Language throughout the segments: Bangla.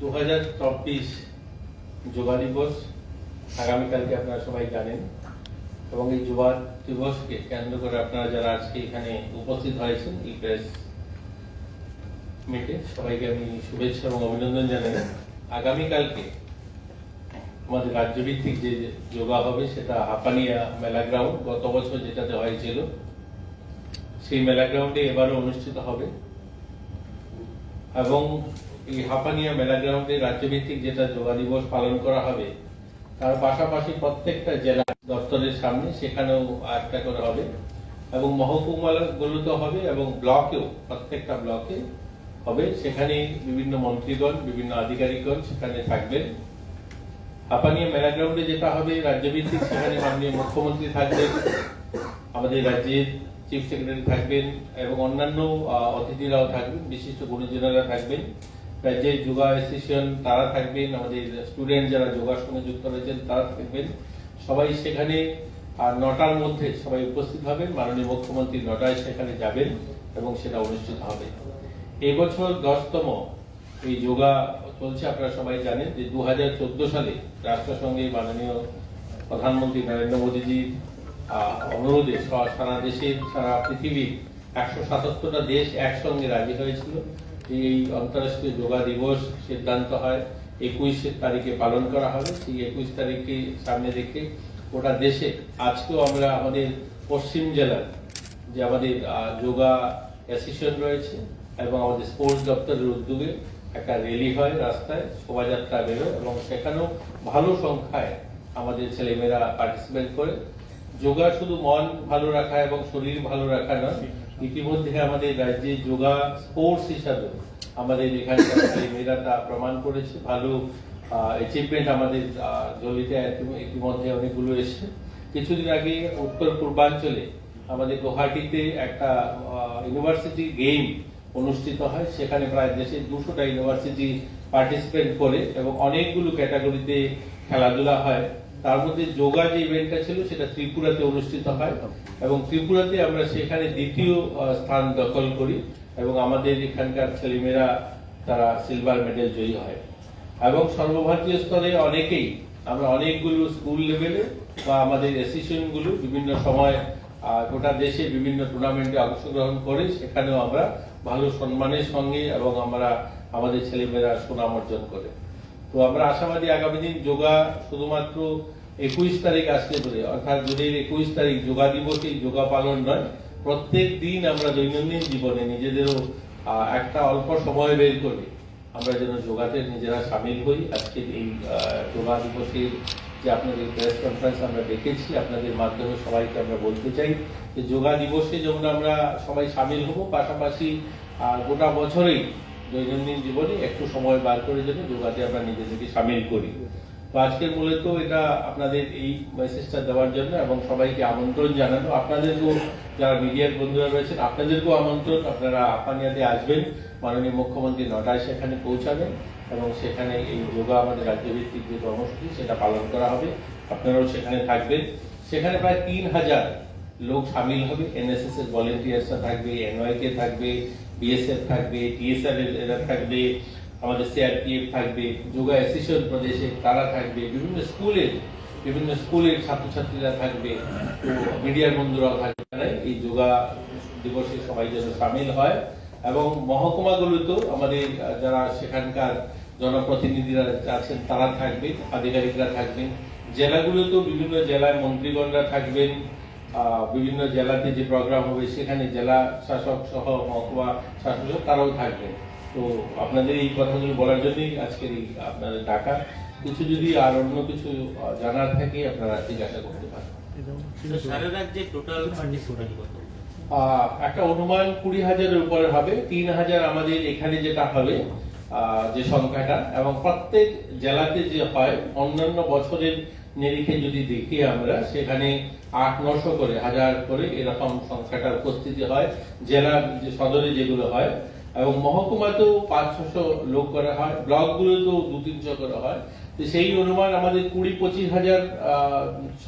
দু হাজার চব্বিশ যোগা দিবস আগামীকালকে আপনারা সবাই জানেন এবং এই যুবা দিবসকে কেন্দ্র করে আপনারা যারা আজকে এখানে উপস্থিত হয়েছেন এই প্রেস মিটে সবাইকে আমি শুভেচ্ছা এবং অভিনন্দন জানাই। আগামীকালকে আমাদের রাজ্যভিত্তিক যে যোগা হবে সেটা হাপানিয়া মেলা গ্রাউন্ড গত বছর যেটাতে হয়েছিল, সেই মেলা গ্রাউন্ডে এবারও অনুষ্ঠিত হবে। এবং এই হাপানিয়া মেলা গ্রাউন্ডে রাজ্যভিত্তিক যেটা যোগা দিবস পালন করা হবে, তার পাশাপাশি প্রত্যেকটা জেলা দপ্তরের সামনে সেখানেও একটা করে হবে এবং মহকুমাগুলোতে হবে এবং ব্লকেও, প্রত্যেকটা ব্লকে হবে। সেখানে বিভিন্ন মন্ত্রীগণ, বিভিন্ন আধিকারিকগণ সেখানে থাকবেন। হাপানিয়া মেলা গ্রাউন্ডে যেটা হবে রাজ্যভিত্তিক, সেখানে মাননীয় মুখ্যমন্ত্রী থাকবেন, আমাদের রাজ্যের চিফ সেক্রেটারি থাকবেন এবং অন্যান্য অতিথিরাও থাকবেন, বিশিষ্ট গুরুজনেরা থাকবেন। রাজ্যের যোগা অ্যাসোসিয়েশন তারা থাকবেন আমাদের স্টুডেন্ট যারা যোগার সঙ্গে যুক্ত রয়েছেন তারা থাকবেন। সবাই সেখানে আর নটার মধ্যে সবাই উপস্থিত হবেন মাননীয় মুখ্যমন্ত্রী নটায় সেখানে যাবেন এবং সেটা অনুষ্ঠিত হবে। এবছর দশতম এই যোগা চলছে আপনারা সবাই জানেন যে দু হাজার চোদ্দ সালে রাষ্ট্রসংঘে মাননীয় প্রধানমন্ত্রী নরেন্দ্র মোদীজির আহ, অনুরোধে সারা দেশের সারা পৃথিবীর একশো সাতাত্তরটা দেশ একসঙ্গে রাজি হয়েছিল। যে এই আন্তর্রাষ্ট্রীয় যোগা দিবস সিদ্ধান্ত হয়। একুশ তারিখে পালন করা হবে। সেই একুশ তারিখকে সামনে রেখে গোটা দেশে আজকেও আমরা আমাদের পশ্চিম জেলার যে আমাদের যোগা অ্যাসোসিয়েশন রয়েছে এবং আমাদের স্পোর্টস দপ্তরের উদ্যোগে একটা র্যালি হয় রাস্তায়, শোভাযাত্রা বেরোয় এবং সেখানেও ভালো সংখ্যায় আমাদের ছেলেমেয়েরা পার্টিসিপেট করে। যোগা শুধু মন ভালো রাখা এবং শরীর ভালো রাখা নয় ইতিমধ্যে আমাদের রাজ্যে যোগা স্পোর্টস হিসাবে আমাদের এখানকার মেয়েরা তা প্রমাণ করেছে। ভালো অ্যাচিভমেন্ট আমাদের জলিতে ইতিমধ্যে অনেকগুলো এসেছে। কিছুদিন আগে উত্তর পূর্বাঞ্চলে আমাদের গুয়াহাটিতে একটা ইউনিভার্সিটি গেম অনুষ্ঠিত হয়। সেখানে প্রায় দেশের দুশোটা ইউনিভার্সিটি পার্টিসিপেট করে এবং অনেকগুলো ক্যাটাগরিতে খেলাধুলা হয়। তার মধ্যে যোগা যে ইভেন্টটা ছিল, সেটা ত্রিপুরাতে অনুষ্ঠিত হয়। এবং ত্রিপুরাতে আমরা সেখানে দ্বিতীয় স্থান দখল করি এবং আমাদের এখানকার ছেলেমেয়েরা, তারা সিলভার মেডেল জয়ী হয়। এবং সর্বভারতীয় স্তরে অনেকেই, আমরা অনেকগুলো স্কুল লেভেলে বা আমাদের অ্যাসোসিয়েশনগুলো বিভিন্ন সময় গোটা দেশে বিভিন্ন টুর্নামেন্টে অংশগ্রহণ করে সেখানেও আমরা ভালো সম্মানের সঙ্গে এবং আমরা আমাদের ছেলেমেয়েরা সুনাম অর্জন করে। তো আমরা আশাবাদী আগামী দিন যোগা শুধুমাত্র একুশ তারিখ আসতে পারে অর্থাৎ যদি একুশ তারিখ যোগা দিবসে যোগা পালন নয়, প্রত্যেক দিন আমরা দৈনন্দিন জীবনে নিজেদেরও একটা অল্প সময় বের করে আমরা যেন যোগাতে নিজেরা সামিল হই। আজকে এই যোগা দিবসের যে আপনাদের প্রেস কনফারেন্স আমরা দেখেছি আপনাদের মাধ্যমে সবাইকে আমরা বলতে চাই যে যোগা দিবসে যেমন আমরা সবাই সামিল হব, পাশাপাশি গোটা বছরেই দৈনন্দিন জীবনে একটু সময় বার করে যেন যোগাতে আমরা নিজেদেরকে সামিল করি। তো আজকের মূলত এটা আপনাদের এই মেসেজটা দেওয়ার জন্য এবং সবাইকে আমন্ত্রণ জানানো। আপনাদেরকেও, যারা মিডিয়ার বন্ধুরা রয়েছেন, আপনাদেরকেও আমন্ত্রণ। আপনারা আপানিয়াতে আসবেন। মাননীয় মুখ্যমন্ত্রী নটায় সেখানে পৌঁছাবেন এবং সেখানে এই যোগা আমাদের রাজ্যভিত্তিক যে কর্মসূচি, সেটা পালন করা হবে। আপনারাও সেখানে থাকবেন। সেখানে প্রায় তিন হাজার লোক সামিল হবে। এনএসএস এর ভলেন্টিয়ার্সরা থাকবে, এনওয়াইকে থাকবে বিএসএফ থাকবে টিএসআর এরা থাকবে, আমাদের সিআরপিএফ থাকবে, যোগা অ্যাসোসিয়েশন প্রদেশে তারা থাকবে, বিভিন্ন স্কুলের বিভিন্ন স্কুলের ছাত্রছাত্রীরা থাকবে মিডিয়ার বন্ধুরাও থাকবে এই যোগা দিবসে সবাই যেন সামিল হয়। এবং মহকুমাগুলোতেও আমাদের যারা সেখানকার জনপ্রতিনিধিরা আছেন, তারা থাকবে, আধিকারিকরা থাকবেন। জেলাগুলোতেও বিভিন্ন জেলায় মন্ত্রীগণরা থাকবেন। বিভিন্ন জেলাতে যে প্রোগ্রাম হবে সেখানে জেলা শাসক সহ মহকুমা শাসক তারাও থাকবেন তো আপনাদের এই কথাগুলো বলার জন্যই আজকের এই আপনাদের ডাকা। কিছু যদি আর অন্য কিছু জানার থাকে আপনারা জিজ্ঞাসা করতে পারেন। একটা অনুমান কুড়ি হাজারের উপরে হবে। তিন হাজার আমাদের এখানে যেটা হবে যে সংখ্যাটা এবং প্রত্যেক জেলাতে যে হয় অন্যান্য বছরের নিরিখে যদি দেখি আমরা, সেখানে আট, নশো করে, হাজার করে এরকম সংখ্যাটার উপস্থিতি হয় জেলার যে সদরে যেগুলো হয়, এবং মহকুমাতেও পাঁচ ছশো লোক করা হয়, ব্লকগুলোতেও দু, তিনশো করে হয়। তো সেই অনুমান আমাদের কুড়ি, পঁচিশ হাজার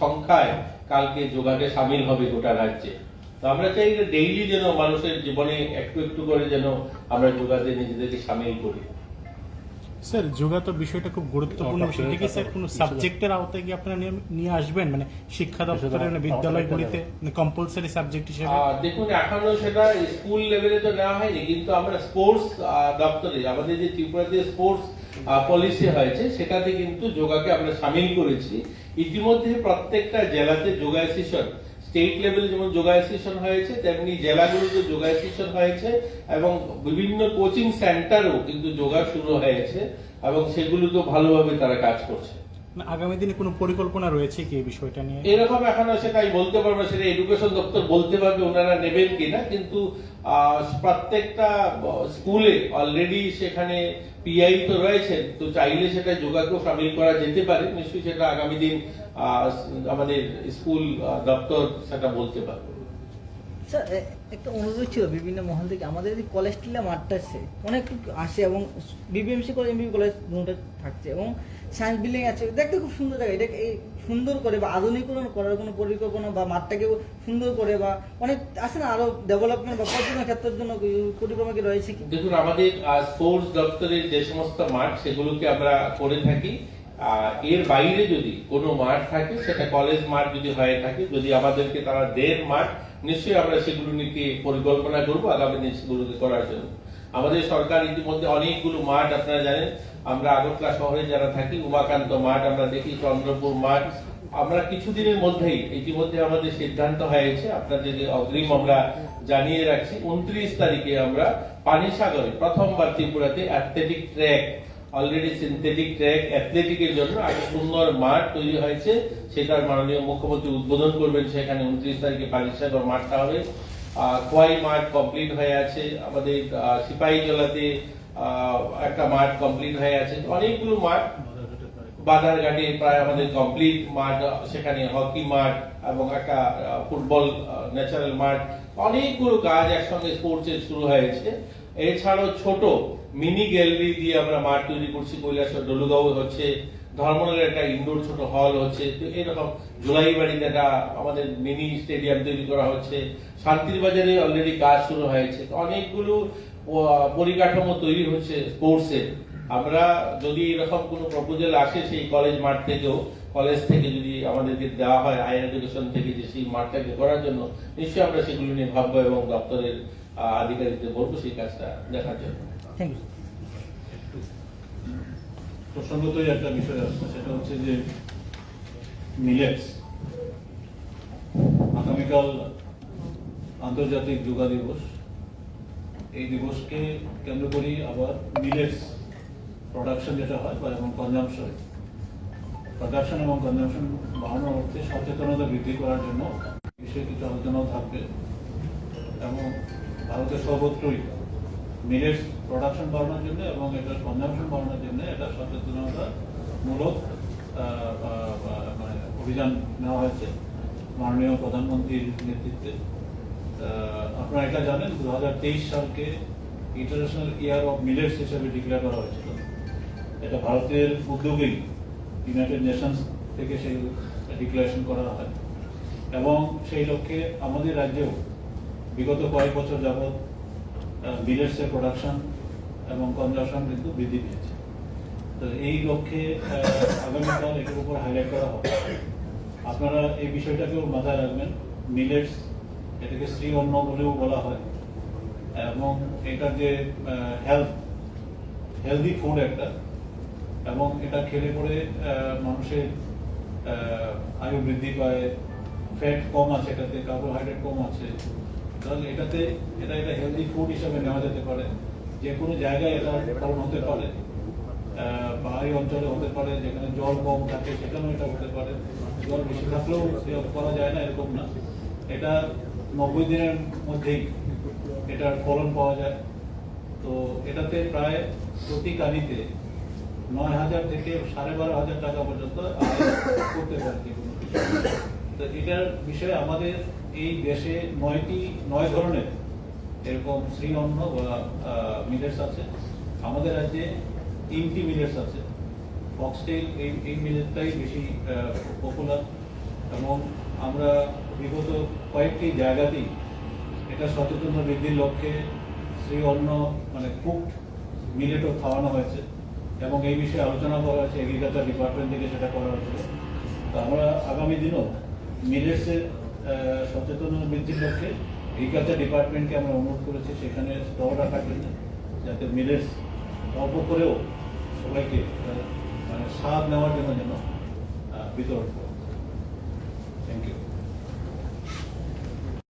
সংখ্যায় কালকে যোগাকে সামিল হবে গোটা রাজ্যে। তো আমরা চাই যে ডেইলি যেন মানুষের জীবনে একটু একটু করে যেন আমরা যোগাতে নিজেদেরকে সামিল করি। স্যার যোগা তো বিষয়টা খুব গুরুত্বপূর্ণ কি স্যার কোনো সাবজেক্টের আওতায় কি আপনারা নিয়ে- আসবেন মানে শিক্ষা দপ্তরের মানে বিদ্যালয়গুলিতে কম্পালসারি সাবজেক্ট হিসেবে। দেখুন এখনও সেটা স্কুল লেভেলে তো নেওয়া হয়নি কিন্তু আমরা স্পোর্টস দপ্তরে আমাদের যে ত্রিপুরাতে স্পোর্টস পলিসি হয়েছে সেটাতে কিন্তু যোগাকে আমরা সামিল করেছি। ইতিমধ্যে প্রত্যেকটা জেলাতে যোগা সেশন স্টেট লেভেল যেমন যোগা সেশন হয়েছে তেমনি জেলাগুলোতে যোগা সেশন হয়েছে এবং বিভিন্ন কোচিং সেন্টারও কিন্তু যোগা শুরু হয়েছে এবং সেগুলোতে ভালোভাবে তারা কাজ করছে। মানে আগামী দিনে কোনো পরিকল্পনা রয়েছে কি এই বিষয়টা নিয়ে? এরকম এখনও সেটা আমি বলতে পারব সেটা এডুকেশন দপ্তর বলতে পারবে ওনারা নেবেন কিনা কিন্তু প্রত্যেকটা স্কুলে অলরেডি সেখানে পিআই তো রয়েছেন তো চাইলে সেটা যোগাকেও সামিল করা যেতে পারে নিশ্চয়ই সেটা আগামী দিন আমাদের স্কুল দপ্তর সেটা বলতে পারবে। স্যার একটা অনুরোধ ছিল বিভিন্ন মহল থেকে। আমাদের এই কলেজ টিলা মাঠটা আছে। অনেক আসে এবং বিবিএমসি কলেজ এমবি কলেজ দুটো থাকছে এবং সায়েন্স বিল্ডিং আছে। দেখতে খুব সুন্দর জায়গা। এটাকে এই সুন্দর করে বা আধুনিকরণ করার কোনো পরিকল্পনা বা মাঠটাকে সুন্দর করে বা অনেক আছে না আরও ডেভেলপমেন্ট বা পর্যটন ক্ষেত্রের জন্য পরিকল্পনা কি রয়েছে কি? দেখুন আমাদের স্পোর্টস দপ্তরের যে সমস্ত মাঠ সেগুলোকে আমরা করে থাকি। এর বাইরে যদি কোনো মাঠ থাকে, সেটা কলেজ মাঠ যদি হয়ে থাকে, যদি আমাদেরকে তারা দেন মাঠ, নিশ্চয়ই আমরা সেগুলো নিয়ে পরিকল্পনা করব, আগামী দিন সেগুলোকে করার জন্য। আমাদের সরকার ইতিমধ্যে অনেকগুলো মাঠ, আপনারা জানেন, আমরা আগরতলা শহরে যারা থাকি, উমাকান্ত মাঠ আমরা দেখি, চন্দ্রপুর মাঠ, আমরা কিছুদিনের মধ্যেই, ইতিমধ্যে আমাদের সিদ্ধান্ত হয়েছে আপনাদের অগ্রিম আমরা জানিয়ে রাখছি, উনত্রিশ তারিখে আমরা পানিসাগরে, প্রথমবার ত্রিপুরাতে athletic track already synthetic track অ্যাথলেটিকের জন্য একটা সুন্দর মাঠ তৈরি হয়েছে। সেটার মাননীয় মুখ্যমন্ত্রী উদ্বোধন করবেন। সেখানে উনত্রিশ তারিখে পানিসাগর মাঠটা হবে। খোয়াই মাঠ কমপ্লিট হয়ে আছে। আমাদের সিপাহী জেলাতে একটা মাঠ কমপ্লিট হয়ে আছে। অনেকগুলো মাঠ বাজারঘাটে প্রায় আমাদের কমপ্লিট মাঠ, সেখানে হকি মাঠ এবং একটা ফুটবল ন্যাচারাল মাঠ। অনেকগুলো কাজ একসঙ্গে স্পোর্টস শুরু হয়েছে। এছাড়াও ছোট মিনি গ্যালারি দিয়ে আমরা মাঠ তৈরি করছি। কৈলাসর ডলুগাঁও হচ্ছে ধর্মনগরের একটা ইনডোর ছোট হল হচ্ছে। তো এরকম জুলাই বাড়িতে একটা আমাদের মিনি স্টেডিয়াম তৈরি করা হচ্ছে। শান্তির বাজারে অলরেডি কাজ শুরু হয়েছে। অনেকগুলো পরিকাঠামো তৈরি হচ্ছে স্পোর্টসের আমরা যদি এরকম কোনো প্রপোজাল আসে সেই কলেজ মাঠ থেকেও কলেজ থেকে যদি আমাদেরকে দেওয়া হয় হায়ার এডুকেশন থেকে যে সেই মাঠটাকে করার জন্য, নিশ্চয়ই আমরা সেগুলো নিয়ে ভাববো এবং দপ্তরের আধিকারিকদের বলব সেই কাজটা দেখার জন্য। প্রসঙ্গতই একটা বিষয় আসছে সেটা হচ্ছে যে মিলেটস আগামীকাল আন্তর্জাতিক যোগা দিবস। এই দিবসকে কেন্দ্র করেই আবার মিলেটস প্রোডাকশন যেটা হয় বা এবং কনজামশন প্রোডাকশন এবং কনজামশন বাড়ানোর অর্থে সচেতনতা বৃদ্ধি করার জন্য বিষয়ে কিছু আলোচনাও থাকবে। এবং ভারতের সর্বত্রই মিলেটস প্রোডাকশন বাড়ানোর জন্য এবং এটার কনজামশন বাড়ানোর জন্য এটা সচেতনতা মূলক মানে অভিযান নেওয়া হয়েছে মাননীয় প্রধানমন্ত্রীর নেতৃত্বে। আপনারা এটা জানেন দু হাজার তেইশ সালকে ইন্টারন্যাশনাল ইয়ার অফ মিলেটস হিসেবে ডিক্লেয়ার করা হয়েছিল। এটা ভারতের উদ্যোগেই ইউনাইটেড নেশনস থেকে সেই ডিক্লারেশন করা হয়। এবং সেই লক্ষ্যে আমাদের রাজ্যেও বিগত কয়েক বছর যাবৎ মিলেটসের প্রোডাকশন এবং কনজামশন কিন্তু বৃদ্ধি পেয়েছে। তো এই লক্ষ্যে আগামীকাল এটার উপর হাইলাইট করা হবে। আপনারা এই বিষয়টাকেও মাথায় রাখবেন। মিলেটস এটাকে শ্রী অন্ন বলেও বলা হয়। এবং এটার যে হেলথ হেলদি ফুড একটা, এবং এটা খেলে পরে মানুষের আয়ু বৃদ্ধি পায়। ফ্যাট কম আছে এটাতে কার্বোহাইড্রেট কম আছে। তাহলে এটাতে, এটা এটা হেলদি ফুড হিসাবে নেওয়া যেতে পারে। যে কোনো জায়গায় এটা ফলন হতে পারে। পাহাড়ি অঞ্চলে হতে পারে, যেখানে জল কম থাকে, সেখানেও এটা হতে পারে। জল বেশি থাকলেও করা যায় না, এরকম না। এটা নব্বই দিনের মধ্যেই এটার ফলন পাওয়া যায়। তো এটাতে প্রায় প্রতি কানিতে নয় হাজার থেকে সাড়ে বারো হাজার টাকা পর্যন্ত করতে পারে। তো এটার বিষয়ে আমাদের এই দেশে নয়টি, নয় ধরনের এরকম শ্রী অন্ন বা মিলেটস আছে। আমাদের রাজ্যে তিনটি মিলেটস আছে। ফক্সটেল এই এই মিলেটটাই বেশি পপুলার এবং আমরা বিগত কয়েকটি জায়গাতেই এটা সচেতনতা বৃদ্ধির লক্ষ্যে শ্রী অন্ন মানে কুকড মিলেটও খাওয়ানো হয়েছে এবং এই বিষয়ে আলোচনা করা হয়েছে এগ্রিকালচার ডিপার্টমেন্ট থেকে সেটা করা হয়েছিল। তো আমরা আগামী দিনও মিলেটসের সচেতনতা বৃদ্ধির লক্ষ্যে এগ্রিকালচার ডিপার্টমেন্টকে আমরা অনুরোধ করেছি সেখানে স্টল রাখার জন্য, যাতে মিলেটস অল্প করেও সবাইকে মানে স্বাদ নেওয়ার জন্য যেন বিতরণ করা থ্যাংক ইউ